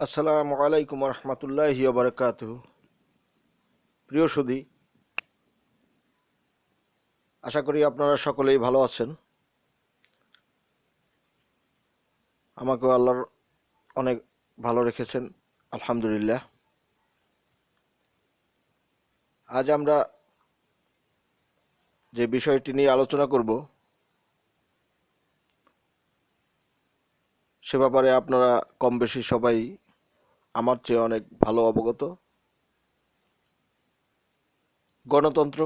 আসসালামু আলাইকুম রহমতুল্লাহি বারকাত প্রিয় সুদী আশা করি আপনারা সকলেই ভালো আছেন। আমাকেও আল্লাহর অনেক ভালো রেখেছেন, আলহামদুলিল্লাহ। আজ আমরা যে বিষয়টি নিয়ে আলোচনা করব, সে ব্যাপারে আপনারা কম বেশি সবাই আমার চেয়ে অনেক ভালো অবগত। গণতন্ত্র,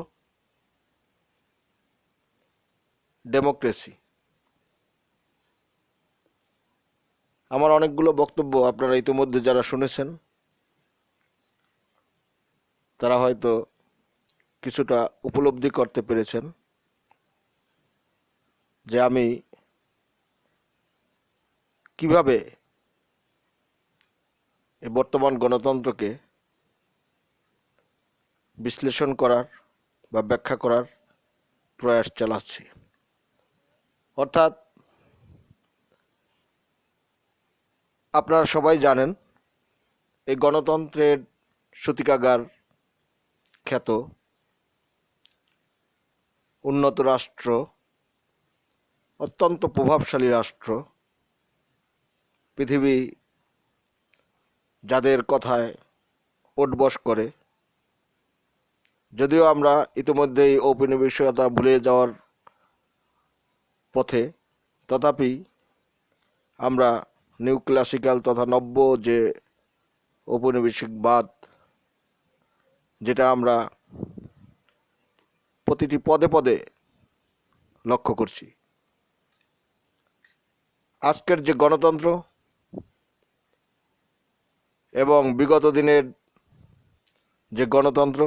ডেমোক্রেসি। আমার অনেকগুলো বক্তব্য আপনারা ইতিমধ্যে যারা শুনেছেন, তারা হয়তো কিছুটা উপলব্ধি করতে পেরেছেন যে আমি কীভাবে এই বর্তমান গণতন্ত্রকে বিশ্লেষণ করার বা ব্যাখ্যা করার প্রয়াস চালাচ্ছি। অর্থাৎ আপনারা সবাই জানেন, এই গণতন্ত্রের সূতিকাগার খ্যাত উন্নত রাষ্ট্র, অত্যন্ত প্রভাবশালী রাষ্ট্র, পৃথিবী যাদের কথায় ওটবস করে। যদিও আমরা ইতিমধ্যেই ঔপনিবেশিকতা ভুলে যাওয়ার পথে, তথাপি আমরা নিউ ক্লাসিক্যাল তথা নব্য যে ঔপনিবেশিকবাদ, যেটা আমরা প্রতিটি পদে পদে লক্ষ্য করছি। আজকের যে গণতন্ত্র এবং বিগত দিনের যে গণতন্ত্র,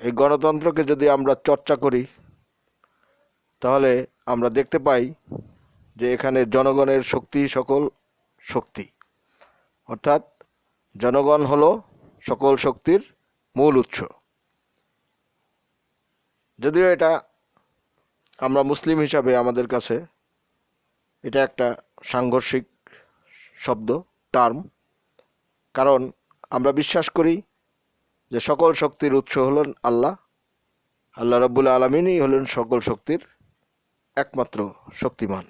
এই গণতন্ত্রকে যদি আমরা চর্চা করি, তাহলে আমরা দেখতে পাই যে এখানে জনগণের শক্তি সকল শক্তি। অর্থাৎ জনগণ হল সকল শক্তির মূল উৎস। যদিও এটা আমরা মুসলিম হিসাবে আমাদের কাছে এটা একটা সাংঘর্ষিক শব্দ, টার্ম। কারণ আমরা বিশ্বাস করি যে সকল শক্তির উৎস হলেন আল্লাহ। আল্লাহ রব্বুল আলমিনই হলেন সকল শক্তির একমাত্র শক্তিমান।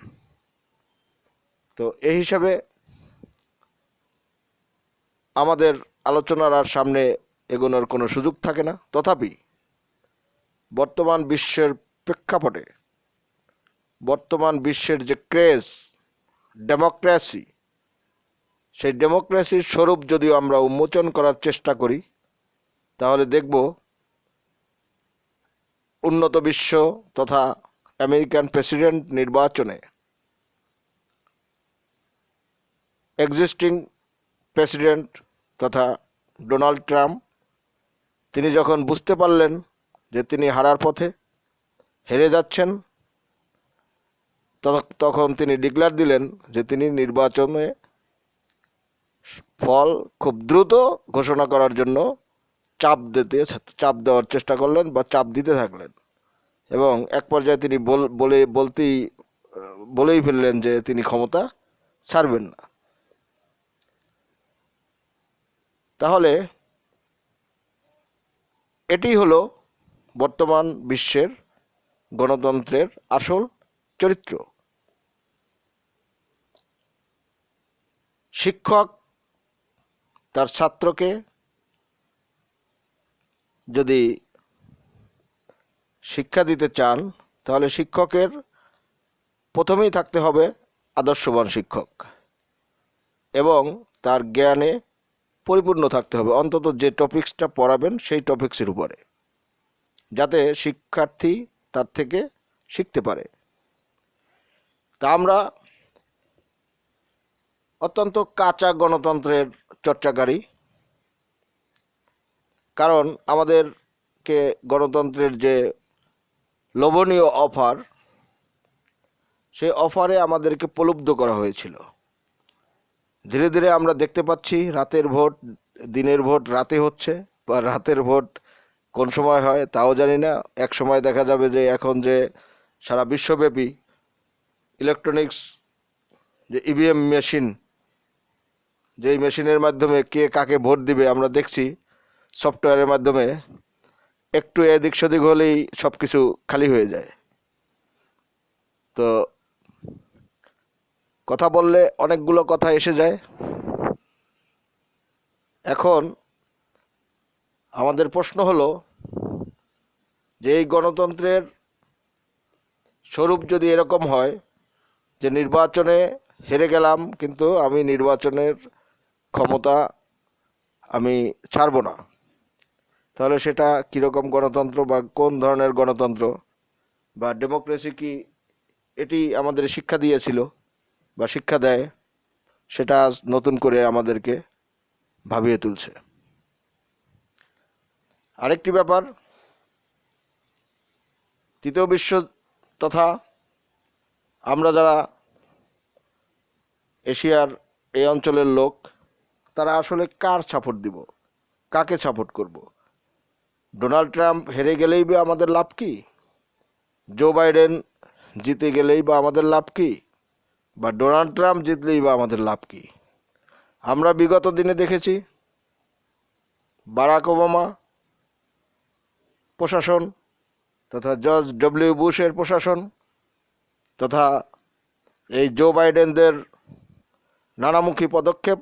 তো এই হিসাবে আমাদের আলোচনার আর সামনে এগোনোর কোনো সুযোগ থাকে না। তথাপি বর্তমান বিশ্বের প্রেক্ষাপটে, বর্তমান বিশ্বের যে ক্রেজ ডেমোক্রেসি সেই ডেমোক্রেসির স্বরূপ যদিও আমরা উন্মোচন করার চেষ্টা করি, তাহলে দেখব উন্নত বিশ্ব তথা আমেরিকান প্রেসিডেন্ট নির্বাচনে এক্সিস্টিং প্রেসিডেন্ট তথা ডোনাল্ড ট্রাম্প, তিনি যখন বুঝতে পারলেন যে তিনি হারার পথে হেরে যাচ্ছেন তখন তিনি ডিক্লার দিলেন যে তিনি নির্বাচনে ফল খুব দ্রুত ঘোষণা করার জন্য চাপ দিতে চাপ দেওয়ার চেষ্টা করলেন বা চাপ দিতে থাকলেন। এবং এক পর্যায়ে তিনি বলে, বলতেই, বলেই ফেললেন যে তিনি ক্ষমতা ছাড়বেন না। তাহলে এটি হলো বর্তমান বিশ্বের গণতন্ত্রের আসল চরিত্র। শিক্ষক তার ছাত্রকে যদি শিক্ষা দিতে চান, তাহলে শিক্ষকের প্রথমেই থাকতে হবে আদর্শবান শিক্ষক এবং তার জ্ঞানে পরিপূর্ণ থাকতে হবে। অন্তত যে টপিক্সটা পড়াবেন, সেই টপিক্সের উপরে, যাতে শিক্ষার্থী তার থেকে শিখতে পারে। তা আমরা অত্যন্ত কাঁচা গণতন্ত্রের চর্চাকারী। কারণ আমাদেরকে গণতন্ত্রের যে লোভনীয় অফার, সেই অফারে আমাদেরকে প্রলুব্ধ করা হয়েছিল। ধীরে ধীরে আমরা দেখতে পাচ্ছি রাতের ভোট, দিনের ভোট রাতে হচ্ছে, বা রাতের ভোট কোন সময় হয় তাও জানি না। এক সময় দেখা যাবে যে এখন যে সারা বিশ্বব্যাপী ইলেকট্রনিক্স, যে ইভিএম মেশিন যেই মেশিনের মাধ্যমে কে কাকে ভোট দিবে আমরা দেখছি, সফটওয়্যারের মাধ্যমে একটু এদিক সেদিক হলেই সব কিছু খালি হয়ে যায়। তো কথা বললে অনেকগুলো কথা এসে যায়। এখন আমাদের প্রশ্ন হলো, যে এই গণতন্ত্রের স্বরূপ যদি এরকম হয় যে নির্বাচনে হেরে গেলাম, কিন্তু আমি নির্বাচনের ক্ষমতা আমি ছাড়ব না। তাহলে সেটা কীরকম গণতন্ত্র বা কোন ধরনের গণতন্ত্র? বা ডেমোক্রেসি কি এটি আমাদের শিক্ষা দিয়েছিল বা শিক্ষা দেয়, সেটা আজ নতুন করে আমাদেরকে ভাবিয়ে তুলছে। আরেকটি ব্যাপার, তৃতীয় বিশ্ব তথা আমরা যারা এশিয়ার এই অঞ্চলের লোক তারা আসলে কার সাপোর্ট দিব? কাকে সাপোর্ট করব? ডোনাল্ড ট্রাম্প হেরে গেলেই বা আমাদের লাভ কি? জো বাইডেন জিতে গেলেই বা আমাদের লাভ কি? বা ডোনাল্ড ট্রাম্প জিতলেই বা আমাদের লাভ কি? আমরা বিগত দিনে দেখেছি বারাক ওবামা প্রশাসন তথা জর্জ ডব্লিউ বুশের প্রশাসন তথা এই জো বাইডেনদের নানামুখী পদক্ষেপ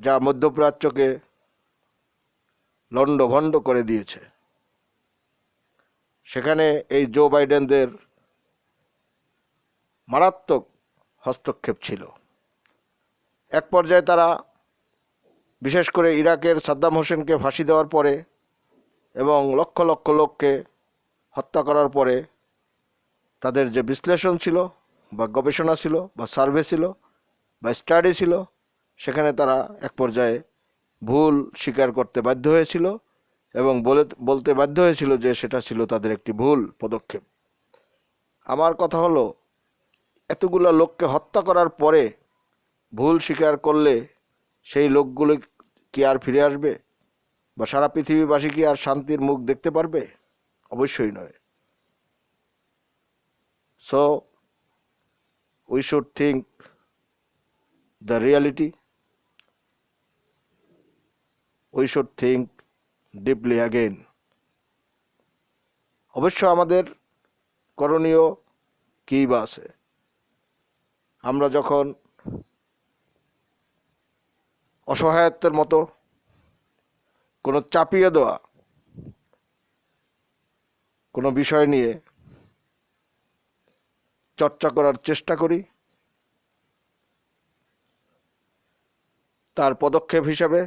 যা মধ্যপ্রাচ্যকে লণ্ডভণ্ড করে দিয়েছে। সেখানে এই জো বাইডেনদের মারাত্মক হস্তক্ষেপ ছিল। এক পর্যায়ে তারা বিশেষ করে ইরাকের সাদ্দাম হোসেনকে ফাঁসি দেওয়ার পরে এবং লক্ষ লক্ষ লোককে হত্যা করার পরে তাদের যে বিশ্লেষণ ছিল বা গবেষণা ছিল বা সার্ভে ছিল বা স্টাডি ছিল সেখানে তারা এক পর্যায়ে ভুল স্বীকার করতে বাধ্য হয়েছিল এবং বলে, বলতে বাধ্য হয়েছিল যে সেটা ছিল তাদের একটি ভুল পদক্ষেপ। আমার কথা হলো, এতগুলো লোককে হত্যা করার পরে ভুল স্বীকার করলে সেই লোকগুলো কি আর ফিরে আসবে? বা সারা পৃথিবীবাসী কি আর শান্তির মুখ দেখতে পারবে? অবশ্যই নয়। So we should think the reality we should think deeply again অবশ্য আমাদের করণীয় কী বা আছে? আমরা যখন অসহায়ত্বের মতো কোনো চাপিয়ে দেওয়া, কোনো বিষয় নিয়ে চর্চা করার চেষ্টা করি, তার পদক্ষেপ হিসাবে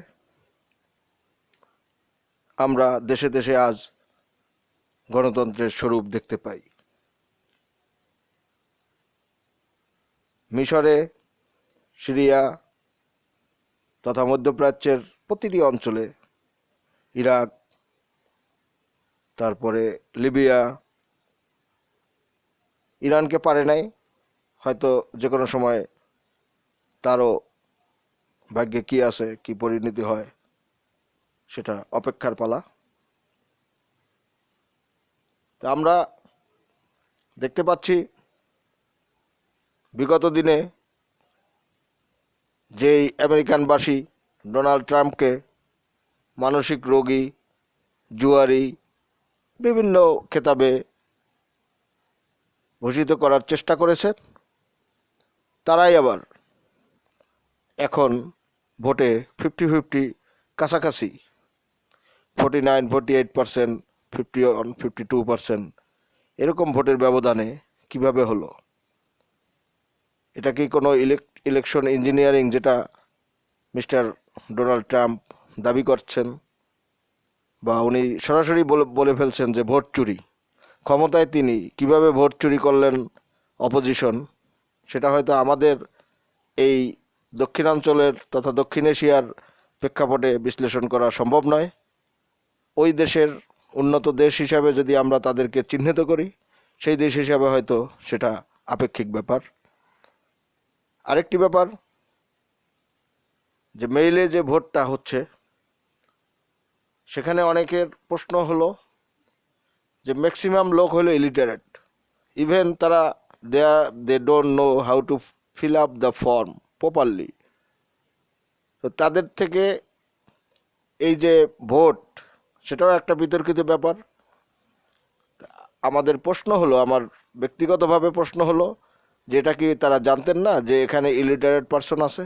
আমরা দেশে দেশে আজ গণতন্ত্রের স্বরূপ দেখতে পাই। মিশরে, সিরিয়া তথা মধ্যপ্রাচ্যের প্রতিটি অঞ্চলে ইরাক, তারপরে লিবিয়া, ইরানকে পারে নাই, হয়তো যে কোনো সময় তারও ভাগ্যে কি আছে, কি পরিণতি হয় সেটা অপেক্ষার পালা। তা আমরা দেখতে পাচ্ছি, বিগত দিনে যেই আমেরিকানবাসী ডোনাল্ড ট্রাম্পকে মানসিক রোগী, জুয়ারি, বিভিন্ন খেতাবে ভূষিত করার চেষ্টা করেছে, তারাই আবার এখন ভোটে ফিফটি ফিফটি কাছাকাছি। Forty nine forty eight percent fifty one fifty two percent এরকম ভোটের ব্যবধানে কীভাবে হলো? এটা কি কোনো ইলেকশন ইঞ্জিনিয়ারিং যেটা মিস্টার ডোনাল্ড ট্রাম্প দাবি করছেন? বা উনি সরাসরি বলে বলে ফেলছেন যে ভোট চুরি। ক্ষমতায় তিনি কীভাবে ভোট চুরি করলেন অপোজিশন সেটা হয়তো আমাদের এই দক্ষিণাঞ্চলের তথা দক্ষিণ এশিয়ার প্রেক্ষাপটে বিশ্লেষণ করা সম্ভব নয়। ওই দেশের উন্নত দেশ হিসাবে যদি আমরা তাদেরকে চিহ্নিত করি, সেই দেশ হিসাবে হয়তো সেটা আপেক্ষিক ব্যাপার। আরেকটি ব্যাপার, যে মেইলে যে ভোটটা হচ্ছে, সেখানে অনেকের প্রশ্ন হলো যে ম্যাক্সিমাম লোক হলো ইলিটারেট ইভেন তারা they are they don't know how to fill up the form properly তো তাদের থেকে এই যে ভোট সেটাও একটা বিতর্কিত ব্যাপার। আমাদের প্রশ্ন হলো, আমার ব্যক্তিগতভাবে প্রশ্ন হলো যে এটা কি তারা জানতেন না যে এখানে ইলিটারেট পার্সন আছে?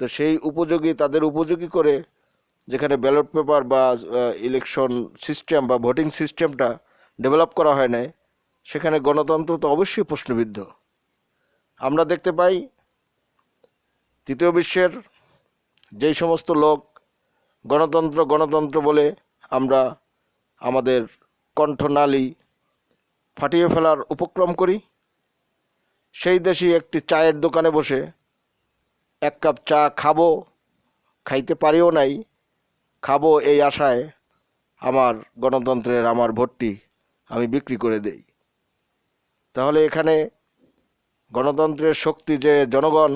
তো সেই উপযোগী, তাদের উপযোগী করে যেখানে ব্যালট পেপার বা ইলেকশন সিস্টেম বা ভোটিং সিস্টেমটা ডেভেলপ করা হয় নাই, সেখানে গণতন্ত্র তো অবশ্যই প্রশ্নবিদ্ধ। আমরা দেখতে পাই, তৃতীয় বিশ্বের যেই সমস্ত লোক গণতন্ত্র গণতন্ত্র বলে আমরা আমাদের কণ্ঠনালী ফাটিয়ে ফেলার উপক্রম করি। সেই দেশই একটি চায়ের দোকানে বসে এক কাপ চা খাব, খাইতে পারিও নাই, খাব এই আশায় আমার গণতন্ত্রের আমার ভোটটি আমি বিক্রি করে দেই। তাহলে এখানে গণতন্ত্রের শক্তি যে জনগণ,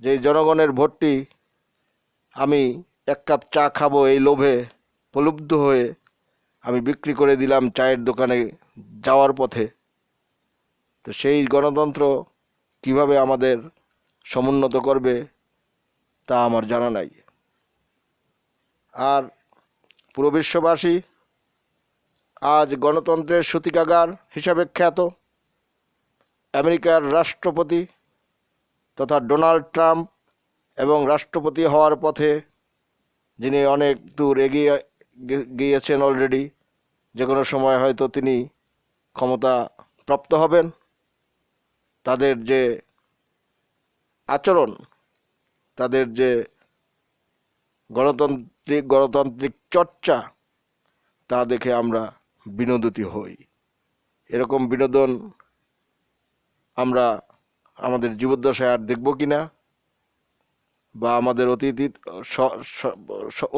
যে জনগণের ভোটটি আমি এক কাপ চা খাব এই লোভে প্রলুব্ধ হয়ে আমি বিক্রি করে দিলাম চায়ের দোকানে যাওয়ার পথে। তো সেই গণতন্ত্র কীভাবে আমাদের সমুন্নত করবে তা আমার জানা নাই। আর পুরো বিশ্ববাসী আজ গণতন্ত্রের সূতিকাগার হিসাবে খ্যাত। আমেরিকার রাষ্ট্রপতি তথা ডোনাল্ড ট্রাম্প এবং রাষ্ট্রপতি হওয়ার পথে যিনি অনেক দূর এগিয়ে গিয়েছেন অলরেডি যে কোনো সময় হয়তো তিনি ক্ষমতা প্রাপ্ত হবেন। তাদের যে আচরণ, তাদের যে গণতান্ত্রিক গণতান্ত্রিক চর্চা, তা দেখে আমরা বিনোদিত হই। এরকম বিনোদন আমরা আমাদের জীবদ্দশায় আর দেখব কি না, বা আমাদের অতীত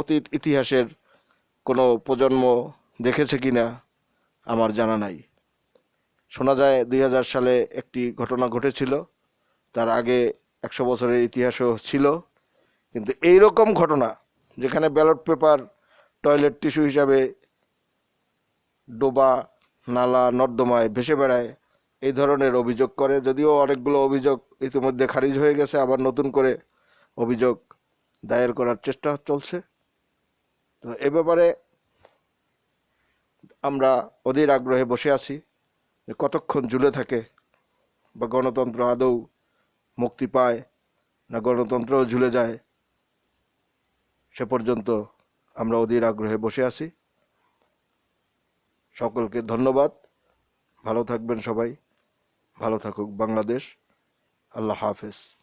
অতীত ইতিহাসের কোনো প্রজন্ম দেখেছে কি না আমার জানা নাই। শোনা যায় দুই হাজার সালে একটি ঘটনা ঘটেছিল, তার আগে একশো বছরের ইতিহাসও ছিল। কিন্তু এই রকম ঘটনা যেখানে ব্যালট পেপার, টয়লেট টিস্যু হিসাবে ডোবা, নালা, নর্দমায় ভেসে বেড়ায়, এই ধরনের অভিযোগ করে। যদিও অনেকগুলো অভিযোগ ইতিমধ্যে খারিজ হয়ে গেছে, আবার নতুন করে অভিযোগ দায়ের করার চেষ্টা চলছে। তো এ ব্যাপারে আমরা অধীর আগ্রহে বসে আছি যে কতক্ষণ ঝুলে থাকে বা গণতন্ত্র আদৌ মুক্তি পায় না গণতন্ত্রও ঝুলে যায়, সে পর্যন্ত আমরা অধীর আগ্রহে বসে আছি। সকলকে ধন্যবাদ। ভালো থাকবেন সবাই। ভালো থাকুক বাংলাদেশ। আল্লাহ হাফেজ।